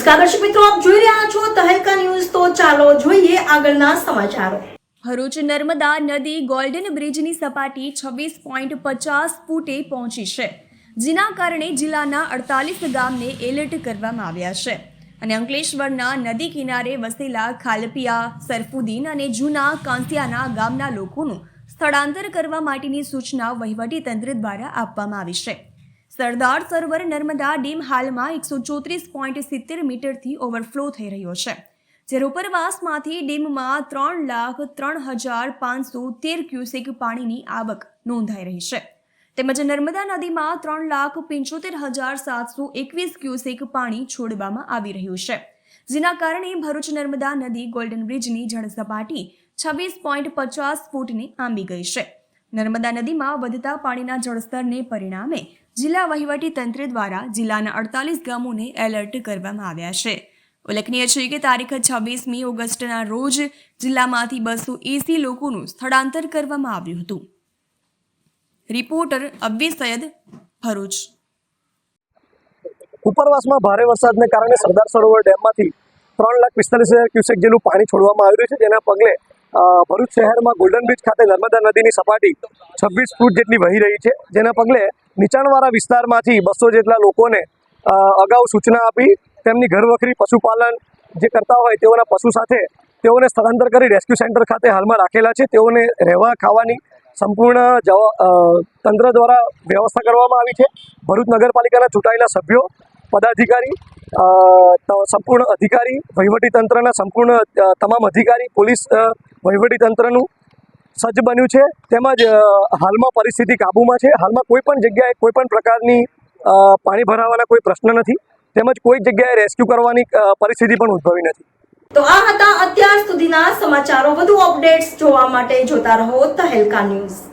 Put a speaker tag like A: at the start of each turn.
A: નમસ્કાર દર્શક મિત્રો, આપ જોઈ રહ્યા છો તહેલકા ન્યૂઝ. તો ચાલો જોઈએ આગળના સમાચારો.
B: ભરૂચ નર્મદા નદી ગોલ્ડન બ્રિજની સપાટી છવ્વીસ પોઈન્ટ પચાસ ફૂટે પહોંચી છે, જેના કારણે જિલ્લાના અડતાલીસ ગામને એલર્ટ કરવામાં આવ્યા છે. અને અંકલેશ્વરના નદી કિનારે વસેલા ખાલપિયા, સરફુદ્દીન અને જૂના કાંસિયાના ગામના લોકોનું સ્થળાંતર કરવા માટેની સૂચના વહીવટીતંત્ર દ્વારા આપવામાં આવી છે. સરદાર સરોવર નર્મદા ડેમ હાલમાં એકસો ચોત્રીસ પોઈન્ટ સિત્તેર મીટરથી ઓવરફ્લો થઈ રહ્યો છે, જ્યારે ઉપરવાસમાંથી ડેમમાં ત્રણ લાખ ત્રણ હજાર પાંચસો તેર ક્યુસેક પાણીની આવક નોંધાઈ રહી છે. તેમજ નર્મદા નદીમાં ત્રણ લાખ પંચોતેર હજાર સાતસો એકવીસ ક્યુસેક પાણી છોડવામાં આવી રહ્યું છે, જેના કારણે ભરૂચ નર્મદા નદી ગોલ્ડન બ્રિજની જળસપાટી છવ્વીસ પોઈન્ટ પચાસ ફૂટને આંબી ગઈ છે. નર્મદા નદીમાં વધતા પાણીના જળસ્તરને પરિણામે જિલ્લા વહીવટી તંત્ર દ્વારા જિલ્લાના અડતાલીસ ગામોને એલર્ટ કરવામાં આવ્યા છે. ઉલ્લેખનીય છે કે તારીખ છવ્વીસમી ઓગસ્ટના રોજ જિલ્લામાંથી બસો એસી લોકોનું સ્થળાંતર કરવામાં આવ્યું હતું. રિપોર્ટર અબ્બી સૈયદ ભરૂચ.
C: ઉપરવાસમાં ભારે વરસાદને કારણે સરદાર સરોવર ડેમમાંથી ત્રણ લાખ પિસ્તાલીસ હજાર ક્યુસેક જેટલું પાણી છોડવામાં આવી રહ્યું છે. જેના પગલે ભરૂચ શહેરમાં ગોલ્ડન બ્રિજ ખાતે નર્મદા નદીની સપાટી છવ્વીસ ફૂટ જેટલી વહી રહી છે. જેના પગલે નીચાણવાળા વિસ્તારમાંથી બસો જેટલા લોકોને અગાઉ સૂચના આપી તેમની ઘરવખરી પશુપાલન જે કરતા હોય તેઓના પશુ સાથે તેઓને સ્થળાંતર કરી રેસ્ક્યુ સેન્ટર ખાતે હાલમાં રાખેલા છે. તેઓને રહેવા, ખાવાની સંપૂર્ણ તંત્ર દ્વારા વ્યવસ્થા કરવામાં આવી છે. ભરૂચ નગરપાલિકાના ચૂંટાયેલા સભ્યો, પદાધિકારી સંપૂર્ણ અધિકારી વહીવટી તંત્રના સંપૂર્ણ તમામ અધિકારી, પોલીસ વહીવટીતંત્રનું વહીવટી તંત્રનું સજ્જ બન્યું છે. તેમજ હાલમાં પરિસ્થિતિ કાબૂમાં છે. હાલમાં કોઈ પણ જગ્યાએ કોઈ પણ પ્રકારની પાણી ભરાવાના કોઈ પ્રશ્ન નથી. તેમજ કોઈ જગ્યાએ રેસ્ક્યુ કરવાની પરિસ્થિતિ પણ ઉદ્ભવી નથી.
A: તો આ હતા અત્યાર સુધીના સમાચારો. વધુ અપડેટ્સ જોવા માટે જોતા રહો તહેલકા ન્યૂઝ.